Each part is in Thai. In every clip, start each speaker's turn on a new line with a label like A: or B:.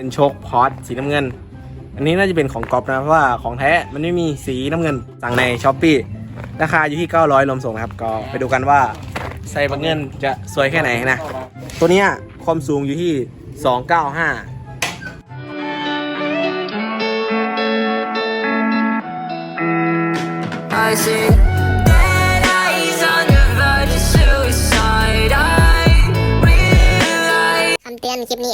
A: เป็นโชคพอตสีน้ำเงิน อันนี้น่าจะเป็นของกอล์ฟนะเพราะว่าของแท้มันไม่มีสีน้ำเงินสั่งในช้อปปี้ราคาอยู่ที่ 900รวมส่งนะครับ ก็ไปดูกันว่าใส่บักเงินจะสวยแค่ไหนนะ ตัวเนี้ยความสูงอยู่ที่ 295
B: I see dead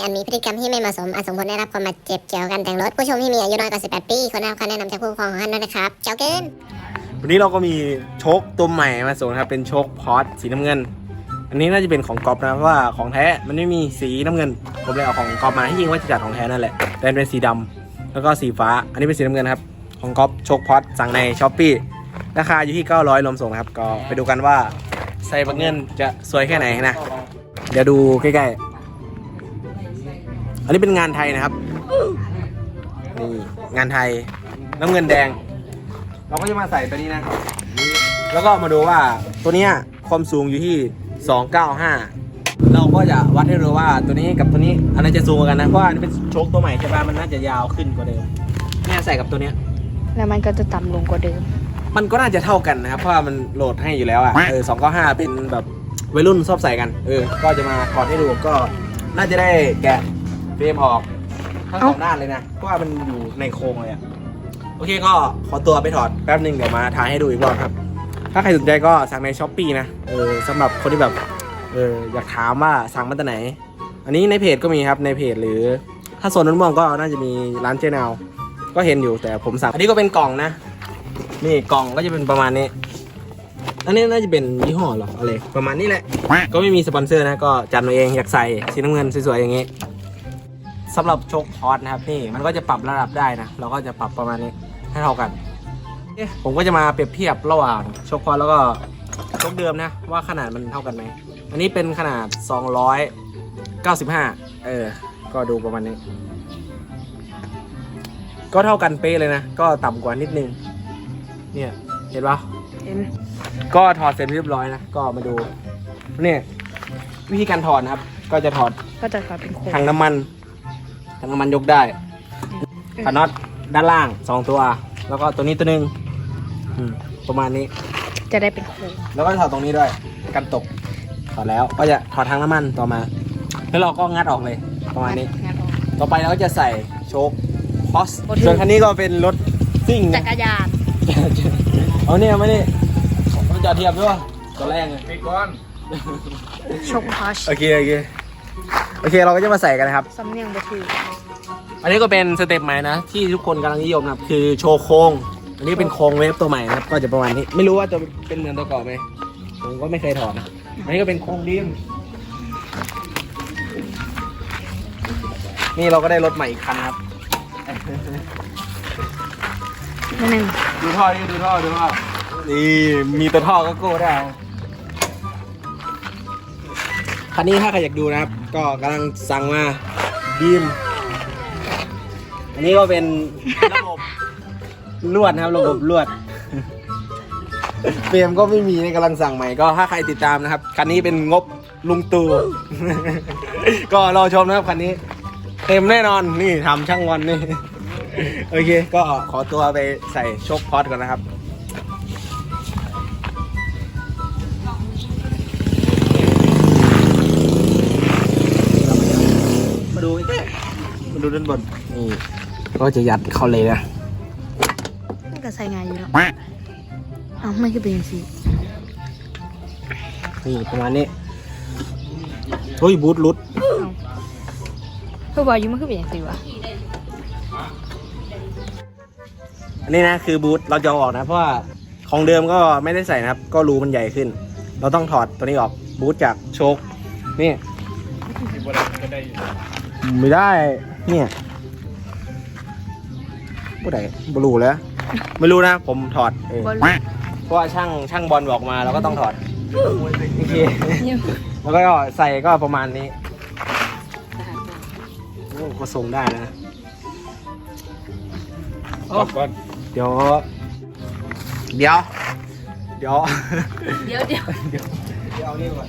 C: อนคลิปนี้อาจมีพฤติกรรมที่ไม่เหมาะสมอาจส่งผลได้รับความบาดเจ็บเกี่ยวกับการแต่งรถ ผู้ชมที่มีอายุน้อยกว่า 18 ปีควรได้รับคำแนะนำจากผู้ปกครองของท่านด้วยนะครับเจ้าเกิน
A: วันนี้เราก็มีโชคตัวใหม่มาส่งนะครับเป็นโชคพอตสีน้ำเงิน อันนี้น่าจะเป็นของกอล์ฟนะเพราะว่าของแท้มันไม่มีสีน้ำเงิน ผมเลยเอาของกอล์ฟมาที่จริงว่าจะจัดของแท้นั่นแหละแต่เป็นสีดำแล้วก็สีฟ้า อันนี้เป็นสีน้ำเงินครับของกอล์ฟโชคพอตสั่งในช้อปปี้ราคาอยู่ที่ 900รวมส่งนะครับก็ไปดูกันว่าใส่บักเงินจะสวยแค่ไหนนะเดี๋ยวดูใกล้ๆ อันนี้เป็นงานไทยนะครับ นี่งานไทยน้ำเงินแดง เราก็จะมาใส่ตัวนี้นะ แล้วก็มาดูว่าตัวเนี้ยความสูงอยู่ที่ 295 เราก็จะวัดให้ดูว่าตัวนี้กับตัวนี้อันไหนจะสูงกว่ากันนะเพราะว่าอันนี้เป็นโชคตัวใหม่ใช่ป่ะมันน่าจะยาวขึ้นกว่าเดิมเนี่ยใส่กับตัวเนี้ย
D: แล้วมันก็จะต่ำลงกว่าเดิม
A: มันก็น่าจะเท่ากันนะครับ เพราะว่ามันโหลดให้อยู่แล้วอะเออ295เป็นแบบวัยรุ่นชอบใส่กัน เออ ก็จะมาถอดให้ดูก็น่าจะได้แกะ เฟรมออกทั้งสองด้านเลยนะ เพราะว่ามันอยู่ในโครงเลยอะโอเคก็ขอตัวไปถอดแป๊บหนึ่งเดี๋ยวมาถ่ายให้ดูอีกรอบครับ ถ้าใครสนใจก็สั่งในช้อปปีนะเออสำหรับคนที่แบบเอออยากถามว่าสั่งมาจากไหน อันนี้ในเพจก็มีครับในเพจหรือ ถ้าโซนนั้นม่วงก็น่าจะมีร้านเจนาวก็เห็นอยู่แต่ผมสั่งอันนี้ก็เป็นกล่องนะ นี่กล่องก็จะเป็นประมาณนี้ อันนี้น่าจะเป็นยี่ห้อหรออะไรประมาณนี้แหละ ก็ไม่มีสปอนเซอร์นะก็จัดมาเองอยากใส่สีน้ำเงินสวยๆอย่างนี้ สำหรับโชคพอดนะครับนี่มันก็จะปรับระดับได้นะ เราก็จะปรับประมาณนี้ให้เท่ากันเอ๊ะผมก็จะมาเปรียบเทียบระหว่างโชคพอดแล้วก็โชคเดิมนะว่าขนาดมันเท่ากันไหมอันนี้เป็นขนาด 295 เออ ก็ดูประมาณนี้ ก็เท่ากันเป๊ะเลยนะ ก็ต่ำกว่านิดนึง เนี่ย เห็นปะ
D: เห็น
A: ก็ถอดเสร็จเรียบร้อยนะ ก็มาดู เนี่ย วิธีการถอดนะครับ ก็จะถอด
D: ก็จะกลายเป็นโครง
A: ถังน้ำมัน ถังน้ำมันยกได้ขาน็อตด้านล่างสองตัว แล้วก็ตัวนี้ตัวหนึ่งอืมประมาณนี้
D: จะได้เป็นโครง
A: แล้วก็ถอดตรงนี้ด้วย กันตก ถอดแล้วก็จะถอดถังน้ำมันต่อมา แล้วเราก็งัดออกเลย ประมาณนี้
D: งานออก
A: ต่อไปเราก็จะใส่โชคพอส
D: โอเค
A: ส่วนคันนี้ก็เป็นรถซิ่ง
D: จั
A: นะ
D: กรยาน
A: เอาเนี่ยไม่นี่มันจะเทียบด้วยตัวแรกเลย
D: ชกพัช
A: โอเค โอเค โอเคเราก็จะมาใส่กันนะครับ
D: สำเนียงบัถือ
A: อันนี้ก็เป็นสเต็ปใหม่นะ ที่ทุกคนกำลังนิยมนะครับ คือโชว์โครงอันนี้เป็นโครงเวฟตัวใหม่นะครับ ก็จะประมาณนี้ ไม่รู้ว่าจะเป็นเหมือนตัวเก่าไหมผมก็ไม่เคยถอดนะ อันนี้ก็เป็นโครงดิมนี่เราก็ได้รถใหม่อีกคันครับ
D: นั่นเอง
A: ดูท่อนี่ดูท่อดูท่อนี่มีตัวท่อก็โก้ได้ คันนี้ถ้าใครอยากดูนะครับ ก็กำลังสั่งมาบีมอันนี้ก็เป็นระบบลวดนะครับ ระบบลวดเฟรมก็ไม่มีในกำลังสั่งใหม่ก็ถ้าใครติดตามนะครับ คันนี้เป็นงบลุงตู่ ก็รอชมนะครับคันนี้ เต็มแน่นอนนี่ทำช่างวันนี่ โอเค ก็ขอตัวไปใส่โชคพอดก่อนนะครับ มาดูด้านบนนี่ก็จะยัดเข้าเลยนะ
D: มันก็ใส่งานอยู่แล้วเอ้าไม่คือเป็นอย่างนี้
A: นี่ประมาณนี้เฮ้ยบูทรุด
D: เอ้าเพื่อว่าอยู่มันคือเป็นอย่างนี้วะ
A: อันนี้นะคือบูทเราจะเอาออกนะเพราะว่าของเดิมก็ไม่ได้ใส่นะครับ ก็รูมันใหญ่ขึ้น เราต้องถอดตัวนี้ออกบูทจากโชคนี่ไม่ได้ เนี่ยผู้ใดบรูแล้ว ไม่รู้นะ ผมถอดเอง
D: บอล
A: เพราะว่าช่างช่างบอลบอกมาเราก็ต้องถอดโอเค
D: เนี่ย
A: แล้วก็ใส่ก็ประมาณนี้โอ้ก็ทรงได้นะโอ้เดี๋ยวเดี๋ยว เดี๋ยว
D: เดี๋ยว เดี๋ยว
A: เดี๋ยวเดี๋ยวเอานี่ก่อน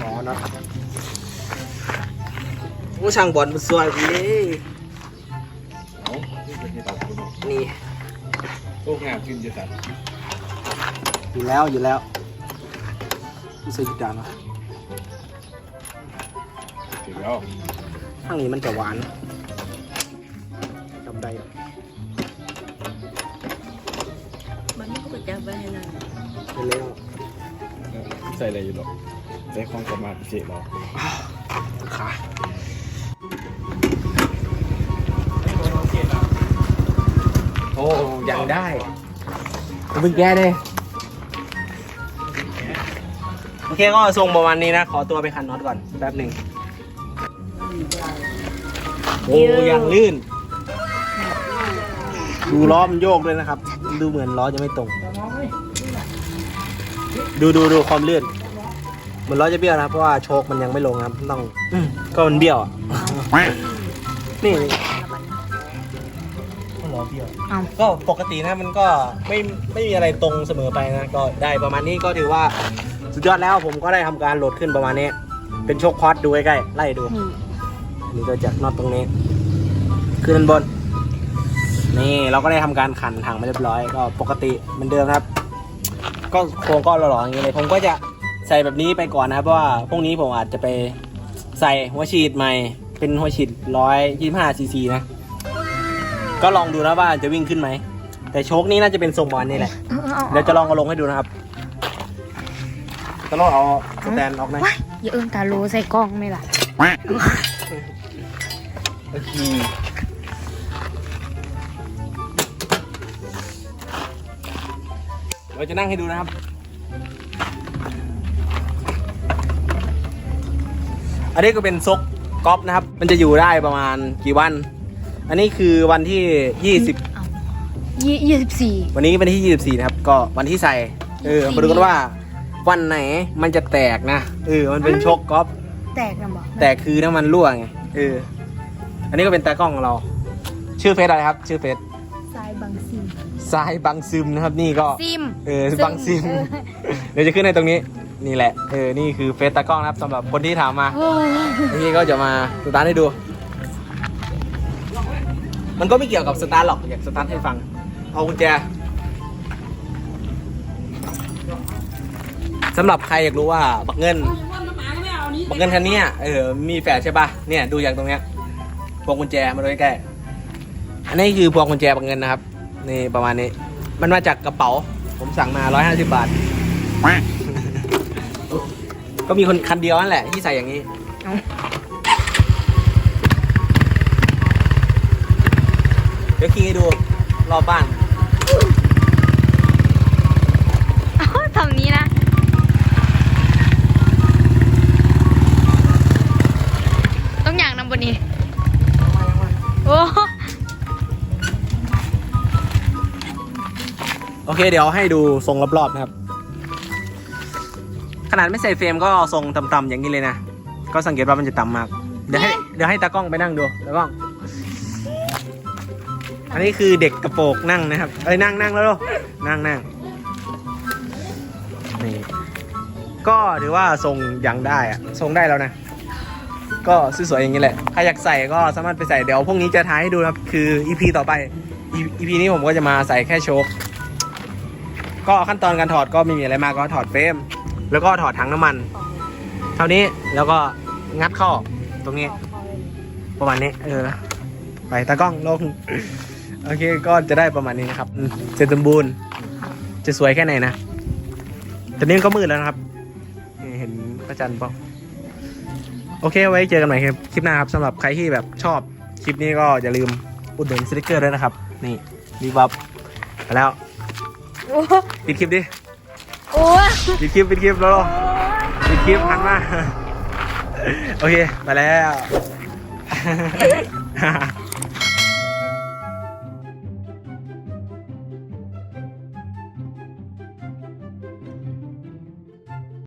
A: อ๋อน็อ ตโอ้ช่างบอลมันสวยพี่นี่
E: พวกงานขึ้นจะสัตว์
A: อยู่แล้วอยู่แล้วใส่จุดจานวะ
E: ถึงแล้ว
A: ข้างนี้มันจะหวานจำได้อยู่
D: มันก็ไปจับไว้ให้นั่น
A: ไปแล้ว
E: ใส่อะไรอยู่หรอกใส่ของประมาณเจ็ดหรอ
A: ขา อ้ยังได้เพิ่งแก้เลยโอเคก็ทรงประมาณนี้นะ ขอตัวไปคันน็อตก่อนแป๊บหนึ่งโอ้ยังลื่น ดูล้อมันโยกด้วยนะครับ ดูเหมือนล้อจะไม่ตรง ดูดูดูความลื่นเหมือนล้อจะเบี้ยวนะครับเพราะว่าโชคมันยังไม่ลงครับต้องก็มันเบี้ยวอะนี่ ก็ล้อเบี้ยว
D: เอา
A: ก็ปกตินะมันก็ไม่ไม่มีอะไรตรงเสมอไปนะก็ได้ประมาณนี้ก็ถือว่าสุดยอดแล้วผมก็ได้ทำการโหลดขึ้นประมาณนี้ เป็นโชคพอดดูใกล้ๆไล่ดู
D: นี่
A: อันนี้ก็จากน็อตตรงนี้ ขึ้นด้านบน นี่เราก็ได้ทำการขันถังมาเรียบร้อย ก็ปกติเหมือนเดิมครับ ก็โครงก็หล่อๆอย่างนี้เลยผมก็จะใส่แบบนี้ไปก่อนนะครับเพราะว่าพรุ่งนี้ผมอาจจะไปใส่หัวฉีดใหม่ เป็นหัวฉีดร้อยยี่ห้าซีซีนะ ก็ลองดูนะว่าจะวิ่งขึ้นไหม แต่โชคนี้น่าจะเป็นทรงบอลนี่แหละ
D: เอาเอา
A: เดี๋ยวจะลองเอาลงให้ดูนะครับจะลองเอาสแตนออกไหม
D: ว้ายอย่าเอิ้งตาโลใส่กล้องไหมล่ะ
A: โอเคเราจะนั่งให้ดูนะครับ อันนี้ก็เป็นซกก๊อฟนะครับ มันจะอยู่ได้ประมาณกี่วัน อันนี้คือวันที่20
D: เอายี่ยี่สิบสี่
A: วันนี้วันที่ 24 นะครับ ก็วันที่ใส่ เออมาดูกันว่า วันไหนมันจะแตกนะ เออ มันเป็นชกก๊อฟ
D: แตกนะบอก
A: แตกคือน้ำมันรั่วไง เออ อันนี้ก็เป็นตากล้องของเรา ชื่อเฟซอะไรครับ ชื่อเฟซ
D: ทรายบางซิม
A: ทรายบังซึมนะครับ นี่ก็
D: ซิม
A: เออบังซิม เดี๋ยวจะขึ้นในตรงนี้ นี่แหละ เออ นี่คือเฟซตากล้องนะครับสำหรับคนที่ถามมา
D: โอ้ย
A: นี่ก็จะมาสตาร์ทให้ดู มันก็ไม่เกี่ยวกับสตาร์ทหรอกอยากสตาร์ทให้ฟัง เอากุญแจสำหรับใครอยากรู้ว่าบักเงิน บักเงินคันเนี้ยเออมีแฝดใช่ปะเนี่ยดูอย่างตรงเนี้ยพวงกุญแจมาดูใกล้ๆอันนี้คือพวงกุญแจบักเงินนะครับนี่ประมาณนี้ มันมาจากกระเป๋า ผมสั่งมา 150 บาท ก็มีคนคันเดียวนั่นแหละที่ใส่อย่างนี้
D: เอา
A: เดี๋ยวขี่ให้ดู รอบบ้าน
D: เอาทำนี้นะ ต้องอย่างนำบนนี้ โอ้
A: โอเค เดี๋ยวให้ดูทรงรอบๆนะครับ ขนาดไม่ใส่เฟรมก็ทรงต่ำๆอย่างนี้เลยนะ ก็สังเกตว่ามันจะต่ำมาก เดี๋ยวให้เดี๋ยวให้ตากล้องไปนั่งดูตากล้อง อันนี้คือเด็กกระโปรงนั่งนะครับ เอ้ยนั่งนั่งแล้วลูกนั่งนั่งนี่ก็ถือว่าทรงยังได้อะทรงได้แล้วนะ ก็สวยๆอย่างนี้แหละ ใครอยากใส่ก็สามารถไปใส่เดี๋ยวพรุ่งนี้จะท้ายให้ดูนะครับ คือ EP ต่อไป EP นี้ผมก็จะมาใส่แค่โชคก็ขั้นตอนการถอดก็ไม่มีอะไรมากก็ถอดเฟรมแล้วก็ถอดถังน้ำมัน เท่านี้แล้วก็งัดเข้าตรงนี้ ประมาณนี้เออไปตากล้องลง โอเคก็จะได้ประมาณนี้นะครับอืมเสร็จสมบูรณ์ จะสวยแค่ไหนนะตอนนี้ก็มืดแล้วนะครับนี่เห็นพระจันทร์เปล่าโอเค ไว้เจอกันใหม่ครับคลิปหน้าครับสำหรับใครที่แบบชอบคลิปนี้ก็อย่าลืมอุดหนุนสติกเกอร์ด้วยนะครับ นี่รีบับไปแล้ว
D: โอ้
A: ปิดคลิปดิ
D: โอ้ย
A: ปิดคลิปปิดคลิปแล้วปิดคลิปหันมา โอเค ไปแล้ว